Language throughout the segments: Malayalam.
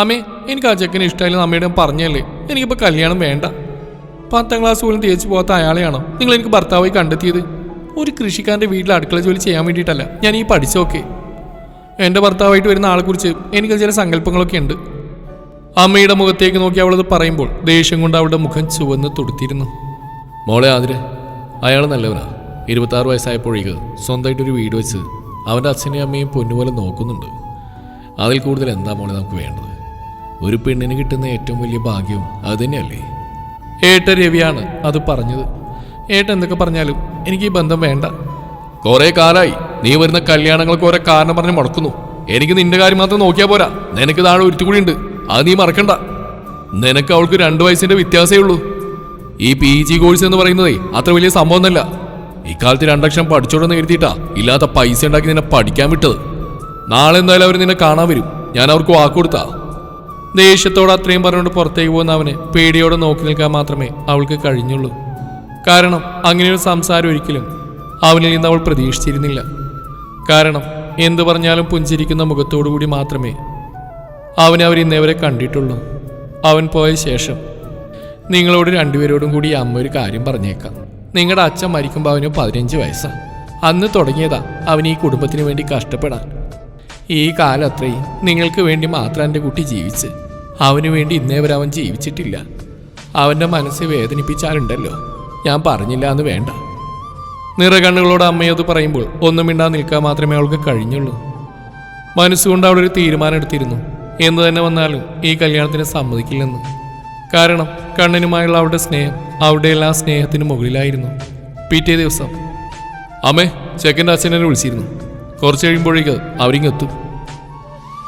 അമ്മേ എനിക്ക് ആ ചെക്കനെ ഇഷ്ടമായില്ലെന്ന് അമ്മയുടെ പറഞ്ഞല്ലേ? എനിക്കിപ്പോൾ കല്യാണം വേണ്ട. പത്താം ക്ലാസ് പോലും തേച്ച് പോകാത്ത അയാളെയാണോ നിങ്ങൾ എനിക്ക് ഭർത്താവായി കണ്ടെത്തിയത്? ഒരു കൃഷിക്കാരന്റെ വീട്ടിൽ അടുക്കള ജോലി ചെയ്യാൻ വേണ്ടിയിട്ടല്ല ഞാൻ ഈ പഠിച്ചോക്കെ എന്റെ ഭർത്താവായിട്ട് വരുന്ന ആളെക്കുറിച്ച് എനിക്ക് ചില സങ്കല്പങ്ങളൊക്കെ ഉണ്ട്. അമ്മയുടെ മുഖത്തേക്ക് നോക്കി അവളത് പറയുമ്പോൾ ദേഷ്യം കൊണ്ട് അവളുടെ മുഖം ചുവന്ന് തുടുത്തിരുന്നു. മോളെ ആതിരെ അയാൾ നല്ലവനാ. ഇരുപത്താറ് വയസ്സായപ്പോഴേക്ക് സ്വന്തമായിട്ടൊരു വീട് വെച്ച് അവന്റെ അച്ഛനെയും അമ്മയും പൊന്നുപോലെ നോക്കുന്നുണ്ട്. അതിൽ കൂടുതൽ എന്താ മോളെ നമുക്ക് വേണ്ടത്? ഒരു പെണ്ണിന് കിട്ടുന്ന ഏറ്റവും വലിയ ഭാഗ്യവും അത് തന്നെയല്ലേ? ഏട്ട രവിയാണ് അത് പറഞ്ഞത്. ഏട്ട എന്തൊക്കെ പറഞ്ഞാലും എനിക്ക് ഈ ബന്ധം വേണ്ട. കുറെ കാലായി. നീ വരുന്ന കല്യാണങ്ങൾക്ക് ഓരോ കാരണം പറഞ്ഞ് മുടക്കുന്നു. എനിക്ക് നിന്റെ കാര്യം മാത്രം നോക്കിയാൽ പോരാ. നിനക്ക് താഴെ ഒരുത്തുകൂടി ഉണ്ട് അത് നീ മറക്കണ്ട. നിനക്ക് അവൾക്ക് രണ്ട് വയസ്സിന്റെ വ്യത്യാസമേ ഉള്ളൂ. ഈ പി ജി കോഴ്സ് എന്ന് പറയുന്നതേ അത്ര വലിയ സംഭവമൊന്നല്ല ഇക്കാലത്ത് രണ്ടക്ഷരം പഠിച്ചോടെന്ന് കരുതിയിട്ടാ ഇല്ലാത്ത പൈസ ഉണ്ടാക്കി നിന്നെ പഠിക്കാൻ വിട്ടത്. നാളെ എന്തായാലും അവർ നിന്നെ കാണാൻ വരും. ഞാൻ അവർക്ക് വാക്കുകൊടുത്താ ദേഷ്യത്തോടെ അത്രയും പറഞ്ഞുകൊണ്ട് പുറത്തേക്ക് പോകുന്ന അവനെ പേടിയോടെ നോക്കി നിൽക്കാൻ മാത്രമേ അവൾക്ക് കഴിഞ്ഞുള്ളൂ. കാരണം അങ്ങനെയൊരു സംസാരം ഒരിക്കലും അവനിൽ നിന്ന് അവൾ പ്രതീക്ഷിച്ചിരുന്നില്ല. കാരണം എന്തു പറഞ്ഞാലും പുഞ്ചിരിക്കുന്ന മുഖത്തോടുകൂടി മാത്രമേ അവനെ അവർ ഇന്നേവരെ കണ്ടിട്ടുള്ളൂ. അവൻ പോയ ശേഷം നിങ്ങളോട് രണ്ടുപേരോടും കൂടി അമ്മ ഒരു കാര്യം പറഞ്ഞേക്കാം. നിങ്ങളുടെ അച്ഛൻ മരിക്കുമ്പോൾ അവന് പതിനഞ്ച് വയസ്സാണ് അന്ന് തുടങ്ങിയതാ അവൻ ഈ കുടുംബത്തിന് വേണ്ടി കഷ്ടപ്പെടാൻ. ഈ കാലത്രയും നിങ്ങൾക്ക് വേണ്ടി മാത്രം എന്റെ കുട്ടി ജീവിച്ച്. അവന് വേണ്ടി ഇന്നേ വരെ അവൻ ജീവിച്ചിട്ടില്ല. അവന്റെ മനസ്സ് വേദനിപ്പിച്ചാലുണ്ടല്ലോ. ഞാൻ പറഞ്ഞില്ല എന്ന് വേണ്ട. നിറകണ്ണുകളോട് അമ്മയത് പറയുമ്പോൾ ഒന്നും മിണ്ടാ നിൽക്കാൻ മാത്രമേ അവൾക്ക് കഴിഞ്ഞുള്ളൂ. മനസ്സുകൊണ്ട് അവളൊരു തീരുമാനം എടുത്തിരുന്നു. എന്ന് തന്നെ വന്നാലും ഈ കല്യാണത്തിന് സമ്മതിക്കില്ലെന്ന്. കാരണം കണ്ണനുമായുള്ള അവളുടെ സ്നേഹം അവളുടെ എല്ലാ സ്നേഹത്തിനും മുകളിലായിരുന്നു. പിറ്റേ ദിവസം അമ്മേ ചെക്കന്റെ അച്ഛനെ വിളിച്ചിരുന്നു. കുറച്ച് കഴിയുമ്പോഴേക്ക് അവരിങ്ങെത്തും.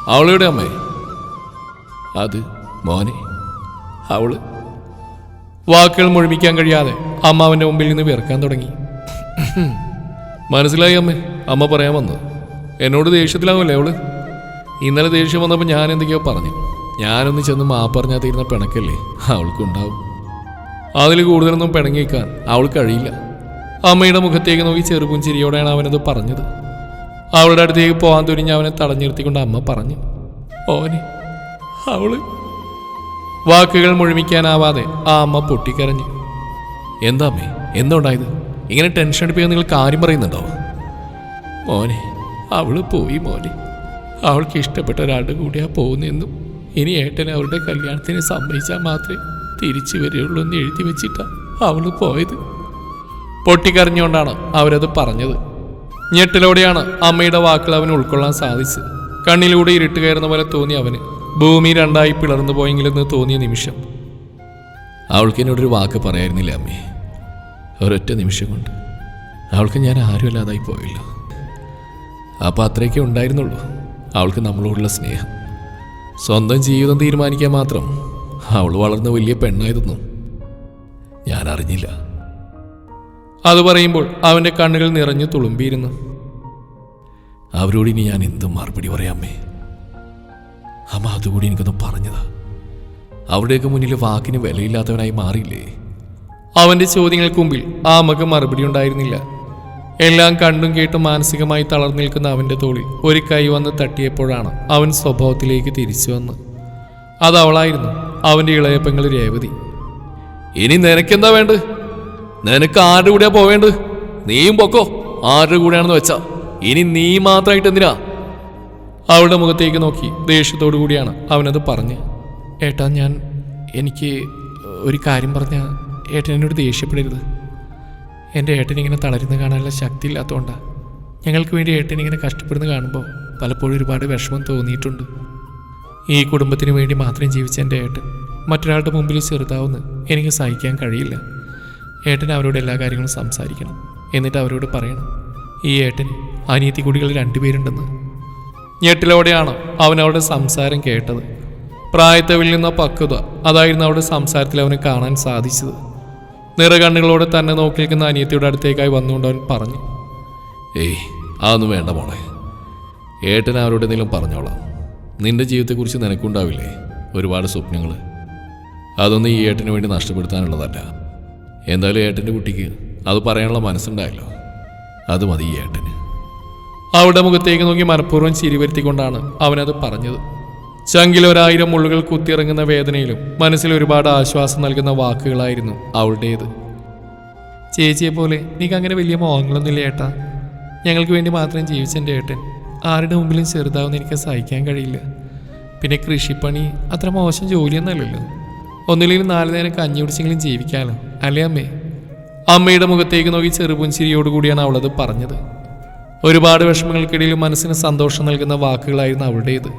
അവളുടെ അമ്മേ? അത് മോനെ അവൾ. വാക്കുകൾ മുഴുമിക്കാൻ കഴിയാതെ അമ്മ അവന്റെ മുമ്പിൽ നിന്ന് വിറക്കാൻ തുടങ്ങി. മനസ്സിലായി അമ്മേ അമ്മ പറയാൻ വന്നത്. എന്നോട് ദേഷ്യത്തിലാവുമല്ലേ അവൾ? ഇന്നലെ ദേഷ്യം വന്നപ്പോൾ ഞാൻ എന്തൊക്കെയോ പറഞ്ഞു. ഞാനൊന്ന് ചെന്ന് മാപ്പറഞ്ഞാൽ തീരുന്ന പിണക്കല്ലേ അവൾക്കുണ്ടാവും. അതിൽ കൂടുതലൊന്നും പിണങ്ങിക്കാൻ അവൾ കഴിയില്ല. അമ്മയുടെ മുഖത്തേക്ക് നോക്കി ചെറുപുഞ്ചിരിയോടെയാണ് അവനത് പറഞ്ഞത്. അവളുടെ അടുത്തേക്ക് പോകാൻ തുനിഞ്ഞ് അവനെ തടഞ്ഞു നിർത്തിക്കൊണ്ട് അമ്മ പറഞ്ഞു ഓനെ അവൾ. വാക്കുകൾ മുഴുമിക്കാനാവാതെ ആ അമ്മ പൊട്ടിക്കരഞ്ഞു. എന്താ അമ്മേ എന്താ ഉണ്ടായത്? ഇങ്ങനെ ടെൻഷൻ അടിപ്പിക്കാൻ നിങ്ങൾ കാര്യം പറയുന്നുണ്ടോ? മോനെ അവൾ പോയി മോനെ. അവൾക്ക് ഇഷ്ടപ്പെട്ട ഒരാളുടെ കൂടിയാ പോകുന്നെന്നും ഇനി ഏട്ടൻ അവരുടെ കല്യാണത്തിന് സമ്മതിച്ചാൽ മാത്രമേ തിരിച്ചു വരികയുള്ളൂ എന്ന് എഴുതി വെച്ചിട്ടാ അവൾ പോയത്. പൊട്ടിക്കറിഞ്ഞുകൊണ്ടാണ് അവരത് പറഞ്ഞത്. ഞെട്ടലോടെയാണ് അമ്മയുടെ വാക്കുകൾ അവന് ഉൾക്കൊള്ളാൻ സാധിച്ചത്. കണ്ണിലൂടെ ഇരുട്ട് കയറുന്ന പോലെ തോന്നി അവന്. ഭൂമി രണ്ടായി പിളർന്നു പോയെങ്കിലെന്ന് തോന്നിയ നിമിഷം. അവൾക്ക് എന്നോടൊരു വാക്ക് പറയായിരുന്നില്ല അമ്മേ. ഒരൊറ്റ നിമിഷം കൊണ്ട്. അവൾക്ക് ഞാൻ ആരുമല്ലാതായി പോയില്ല. അപ്പോൾ അത്രയൊക്കെ ഉണ്ടായിരുന്നുള്ളൂ അവൾക്ക് നമ്മളോടുള്ള സ്നേഹം. സ്വന്തം ജീവിതം തീരുമാനിക്കാൻ മാത്രം അവൾ വളർന്ന വലിയ പെണ്ണായിരുന്നു ഞാൻ അറിഞ്ഞില്ല. അത് പറയുമ്പോൾ അവന്റെ കണ്ണുകൾ നിറഞ്ഞു തുളുമ്പിയിരുന്നു. അവരോട് ഇനി ഞാൻ എന്തും മറുപടി പറയാമേ അമ്മ അതുകൂടി എനിക്കൊന്ന് പറഞ്ഞതാ. അവിടെയൊക്കെ മുന്നിൽ വാക്കിന് വിലയില്ലാത്തവനായി മാറിയില്ലേ? അവന്റെ ചോദ്യങ്ങൾക്ക് മുമ്പിൽ ആ അമ്മയ്ക്ക് മറുപടി ഉണ്ടായിരുന്നില്ല. എല്ലാം കണ്ടും കേട്ടും മാനസികമായി തളർന്നു നിൽക്കുന്ന അവന്റെ തോളിൽ ഒരു കൈ വന്ന് തട്ടിയപ്പോഴാണ് അവൻ സ്വഭാവത്തിലേക്ക് തിരിച്ചു വന്ന്. അതവളായിരുന്നു അവന്റെ ഇളയപ്പങ്ങൾ രേവതി. ഇനി നിനക്കെന്താ വേണ്ട നിനക്ക് ആരുടെ കൂടെയാ പോവേണ്ടത്? നീയും പൊക്കോ ആരുടെ കൂടെയാണെന്ന് വെച്ചാ. ഇനി നീ മാത്രമായിട്ട് എന്തിനാ അവളുടെ മുഖത്തേക്ക് നോക്കി ദേഷ്യത്തോടു കൂടിയാണ് അവനത് പറഞ്ഞ്. ഏട്ടാ ഞാൻ എനിക്ക് ഒരു കാര്യം പറഞ്ഞ ഏട്ടൻ എന്നോട് ദേഷ്യപ്പെടരുത്. എന്റെ ഏട്ടനിങ്ങനെ തളരുന്ന കാണാനുള്ള ശക്തി ഇല്ലാത്തതുകൊണ്ടാണ് ഞങ്ങൾക്ക് വേണ്ടി ഏട്ടനിങ്ങനെ കഷ്ടപ്പെടുന്ന കാണുമ്പോൾ പലപ്പോഴും ഒരുപാട് വിഷമം തോന്നിയിട്ടുണ്ട്. ഈ കുടുംബത്തിന് വേണ്ടി മാത്രം ജീവിച്ച എന്റെ ഏട്ടൻ മറ്റൊരാളുടെ മുമ്പിൽ ചെറുതാവുന്ന. എനിക്ക് സഹിക്കാൻ കഴിയില്ല. ഏട്ടൻ അവരോട് എല്ലാ കാര്യങ്ങളും സംസാരിക്കണം. എന്നിട്ട് അവരോട് പറയണം. ഈ ഏട്ടന് അനിയത്തി കുടികൾ രണ്ടുപേരുണ്ടെന്ന്. ഞെട്ടിലോടെയാണ് അവൻ അവളുടെ സംസാരം കേട്ടത്. പ്രായത്തെ നിന്ന പക്വത അതായിരുന്നു അവളുടെ സംസാരത്തിൽ അവന് കാണാൻ സാധിച്ചത്. നിറകണ്ണുകളോടെ തന്നെ നോക്കി നിൽക്കുന്ന അനിയത്തിയുടെ അടുത്തേക്കായി വന്നുകൊണ്ട് അവൻ പറഞ്ഞു ഏയ് അതൊന്നും വേണ്ട മോളെ. ഏട്ടൻ അവരോട് എന്തെങ്കിലും പറഞ്ഞോളാം. നിന്റെ ജീവിതത്തെക്കുറിച്ച് നിനക്കുണ്ടാവില്ലേ ഒരുപാട് സ്വപ്നങ്ങൾ അതൊന്നും ഈ ഏട്ടന് വേണ്ടി നഷ്ടപ്പെടുത്താനുള്ളതല്ല. എന്തായാലും ഏട്ടന്റെ കുട്ടിക്ക് അത് പറയാനുള്ള മനസ്സുണ്ടായല്ലോ. അത് മതി ഈ ഏട്ടന്. അവളുടെ മുഖത്തേക്ക് നോക്കി മനഃപൂർവം ചിരി വരുത്തിക്കൊണ്ടാണ് അവനത് പറഞ്ഞത്. ചങ്കിൽ ഒരായിരം മുള്ളുകൾ കുത്തിയിറങ്ങുന്ന വേദനയിലും മനസ്സിൽ ഒരുപാട് ആശ്വാസം നൽകുന്ന വാക്കുകളായിരുന്നു അവളുടേത്. ചേച്ചിയെ പോലെ നീക്ക് അങ്ങനെ വലിയ മോഹങ്ങളൊന്നുമില്ല ഏട്ടാ. ഞങ്ങൾക്ക് വേണ്ടി മാത്രം ജീവിച്ചെന്റെ ഏട്ടൻ. ആരുടെ മുമ്പിലും ചെറുതാവുന്ന എനിക്ക് സഹിക്കാൻ കഴിയില്ല. പിന്നെ കൃഷിപ്പണി അത്ര മോശം ജോലിയൊന്നുമല്ലല്ലോ. ഒന്നില്ലെങ്കിൽ നാല് നേരം കഞ്ഞി കുടിച്ചെങ്കിലും ജീവിക്കാമല്ലോ അല്ലേ അമ്മേ? അമ്മയുടെ മുഖത്തേക്ക് നോക്കി ചെറുപുഞ്ചിരിയോടുകൂടിയാണ് അവളത് പറഞ്ഞത്. ഒരുപാട് വിഷമങ്ങൾക്കിടയിൽ മനസ്സിന് സന്തോഷം നൽകുന്ന വാക്കുകളായിരുന്നു അവളുടേത്.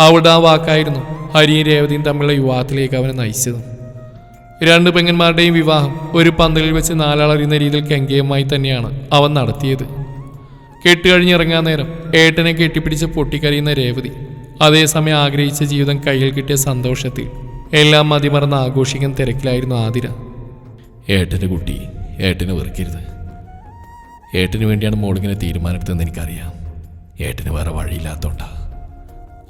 അവളുടെ ആ വാക്കായിരുന്നു ഹരിയും രേവതിയും തമ്മിലുള്ള വിവാഹത്തിലേക്ക് അവനെ നയിച്ചത്. രണ്ട് പെങ്ങന്മാരുടെയും വിവാഹം ഒരു പന്തലിൽ വെച്ച് നാലാളറിയുന്ന രീതിയിൽ കെങ്കേയമായി തന്നെയാണ് അവൻ നടത്തിയത്. കെട്ടുകഴിഞ്ഞിറങ്ങാൻ നേരം ഏട്ടനെ കെട്ടിപ്പിടിച്ച് പൊട്ടിക്കരയുന്ന രേവതി അതേസമയം ആഗ്രഹിച്ച ജീവിതം കയ്യിൽ കിട്ടിയ സന്തോഷത്തിൽ എല്ലാം മതിമറന്ന് ആഘോഷിക്കാൻ തിരക്കിലായിരുന്നു ആതിര. ഏട്ടന്റെ കുട്ടി ഏട്ടനെ വെറുക്കരുത്. ഏട്ടന് വേണ്ടിയാണ് മോളിങ്ങനെ തീരുമാനമെടുത്തതെന്ന് എനിക്കറിയാം. ഏട്ടന് വേറെ വഴിയില്ലാത്തോണ്ടാ.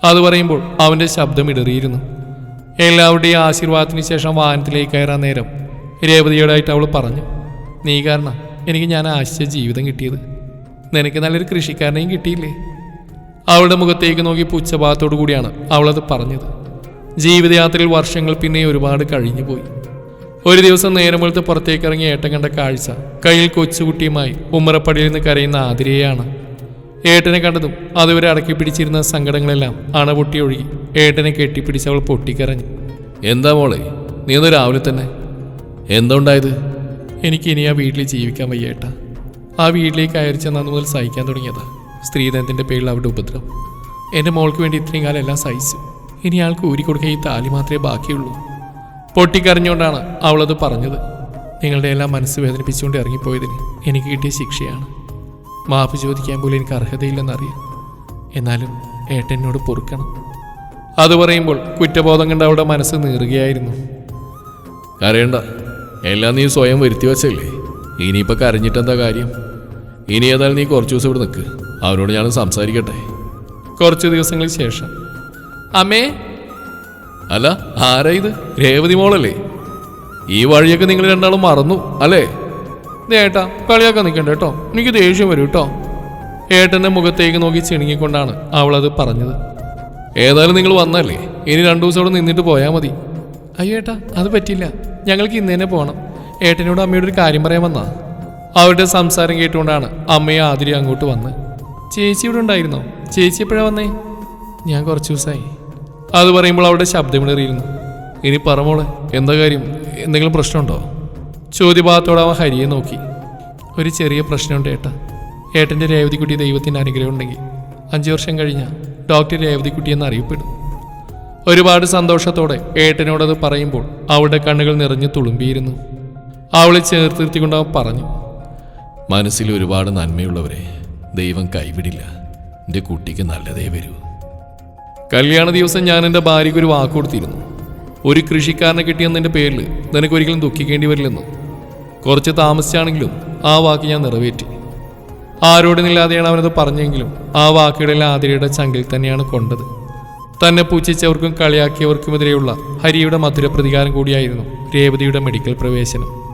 അത് പറയുമ്പോൾ അവന്റെ ശബ്ദം ഇടറിയിരുന്നു. എല്ലാവരുടെയും ആശീർവാദത്തിന് ശേഷം വാഹനത്തിലേക്ക് കയറാൻ നേരം രേവതിയോടായിട്ട് അവൾ പറഞ്ഞു നീ കാരണം എനിക്ക് ഞാൻ ആശിച്ച ജീവിതം കിട്ടിയത്. നിനക്ക് നല്ലൊരു കൃഷിക്കാരനെയും കിട്ടിയില്ലേ? അവളുടെ മുഖത്തേക്ക് നോക്കി പുച്ഛഭാഗത്തോടു കൂടിയാണ് അവളത് പറഞ്ഞത്. ജീവിതയാത്രയിൽ വർഷങ്ങൾ പിന്നെ ഒരുപാട് കഴിഞ്ഞു പോയി ഒരു ദിവസം നേരം വെളുത്ത് പുറത്തേക്ക് ഇറങ്ങിയ ഏട്ടൻ കണ്ട കാഴ്ച കയ്യിൽ കൊച്ചുകുട്ടിയുമായി ഉമ്മറപ്പടിയിൽ നിന്ന് കരയുന്ന ആതിരയെയാണ്. ഏട്ടനെ കണ്ടതും അതുവരെ അടക്കി പിടിച്ചിരുന്ന സങ്കടങ്ങളെല്ലാം അണപൊട്ടി ഒഴുകി. ഏട്ടനെ കെട്ടിപ്പിടിച്ച് അവൾ പൊട്ടിക്കരഞ്ഞു. എന്താ മോളെ? നീ ഒന്ന് രാവിലെ തന്നെ? എന്തുണ്ടായത് എനിക്ക് ഇനി ആ വീട്ടിൽ ജീവിക്കാൻ വയ്യ ഏട്ടാ. ആ വീട്ടിലേക്ക് അയച്ച നന്ന് മുതൽ സഹിക്കാൻ തുടങ്ങിയതാ. സ്ത്രീധനത്തിന്റെ പേരിൽ അവരുടെ ഉപദ്രവം. എന്റെ മോൾക്ക് വേണ്ടി ഇത്രയും കാലം എല്ലാം സഹിച്ചു. ഇനി ആൾക്ക് ഊരിക്കൊടുക്കാൻ ഈ താലി മാത്രമേ ബാക്കിയുള്ളൂ. പൊട്ടിക്കരഞ്ഞുകൊണ്ടാണ് അവളത് പറഞ്ഞത്. നിങ്ങളുടെ എല്ലാം മനസ്സ് വേദനിപ്പിച്ചുകൊണ്ട് ഇറങ്ങിപ്പോയതിന് എനിക്ക് കിട്ടിയ ശിക്ഷയാണ്. മാപ്പ് ചോദിക്കാൻ പോലും എനിക്ക് അർഹതയില്ലെന്നറിയാം. എന്നാലും ഏട്ടനോട് പൊറുക്കണം. അത് പറയുമ്പോൾ കുറ്റബോധം കണ്ട് അവളുടെ മനസ്സ് നീറുകയായിരുന്നു. കരയണ്ട. എല്ലാം നീ സ്വയം വരുത്തി വച്ചല്ലേ? ഇനിയിപ്പോൾ കരഞ്ഞിട്ടെന്താ കാര്യം? ഇനി ഏതായാലും നീ കുറച്ച് ദിവസം ഇവിടെ നിൽക്ക് അവരോട് ഞാൻ സംസാരിക്കട്ടെ. കുറച്ച് ദിവസങ്ങൾക്ക് ശേഷം. അമ്മേ അല്ല ആരാ ഇത്? രേവതി മോളല്ലേ? ഈ വഴിയൊക്കെ നിങ്ങൾ രണ്ടാളും മറന്നു അല്ലേ? ഏട്ടാ കളിയാക്കാൻ നിൽക്കണ്ട കേട്ടോ. എനിക്ക് ദേഷ്യം വരും കേട്ടോ. ഏട്ടന്റെ മുഖത്തേക്ക് നോക്കി ചിണുങ്ങിക്കൊണ്ടാണ് അവളത് പറഞ്ഞത്. ഏതായാലും നിങ്ങൾ വന്നല്ലേ? ഇനി രണ്ടു ദിവസം അവിടെ നിന്നിട്ട് പോയാൽ മതി. അയ്യോ ഏട്ടാ അത് പറ്റില്ല ഞങ്ങൾക്ക് ഇന്ന് തന്നെ പോകണം ഏട്ടനോട് അമ്മയോട് ഒരു കാര്യം പറയാൻ വന്നാ? അവരുടെ സംസാരം കേട്ടുകൊണ്ടാണ് അമ്മയെ ആതിരി അങ്ങോട്ട് വന്ന്. ചേച്ചി ഇവിടെ ഉണ്ടായിരുന്നോ? ചേച്ചി എപ്പോഴാണ് വന്നേ? ഞാൻ കുറച്ച് ദിവസമായി അത് പറയുമ്പോൾ അവളുടെ ശബ്ദമിണറിയിരുന്നു ഇനി പറമോളെ എന്താ കാര്യം? എന്തെങ്കിലും പ്രശ്നമുണ്ടോ? ചോദ്യഭാഗത്തോടെ അവൻ ഹരിയെ നോക്കി. ഒരു ചെറിയ പ്രശ്നമുണ്ട് ഏട്ടാ. ഏട്ടന്റെ രേവതിക്കുട്ടി ദൈവത്തിന്റെ അനുഗ്രഹം ഉണ്ടെങ്കിൽ അഞ്ച് വർഷം കഴിഞ്ഞാൽ ഡോക്ടർ രേവതിക്കുട്ടി എന്ന് അറിയപ്പെടും. ഒരുപാട് സന്തോഷത്തോടെ ഏട്ടനോടത് പറയുമ്പോൾ അവളുടെ കണ്ണുകൾ നിറഞ്ഞു തുളുമ്പിയിരുന്നു. അവളെ ചേർത്ത് നിർത്തിക്കൊണ്ട് അവൻ പറഞ്ഞു മനസ്സിൽ ഒരുപാട് നന്മയുള്ളവരെ ദൈവം കൈവിടില്ല. എന്റെ കുട്ടിക്ക് നല്ലതേ വരൂ. കല്യാണ ദിവസം ഞാൻ എന്റെ ഭാര്യയ്ക്ക് ഒരു വാക്ക് കൊടുത്തിരുന്നു. ഒരു കൃഷിക്കാരനെ കിട്ടിയെന്നതിന്റെ പേരിൽ നിനക്കൊരിക്കലും ദുഃഖിക്കേണ്ടി വരില്ലെന്ന്. കുറച്ച് താമസിച്ചാണെങ്കിലും ആ വാക്ക് ഞാൻ നിറവേറ്റി. ആരോടുമില്ലാതെയാണ് അവനത് പറഞ്ഞെങ്കിലും ആ വാക്കുകളിൽ ആതിരയുടെ ചങ്കിൽ തന്നെയാണ് കൊണ്ടത്. തന്നെ പൂച്ഛിച്ചവർക്കും കളിയാക്കിയവർക്കുമെതിരെയുള്ള ഹരിയുടെ മധുര പ്രതികാരം കൂടിയായിരുന്നു രേവതിയുടെ മെഡിക്കൽ പ്രവേശനം.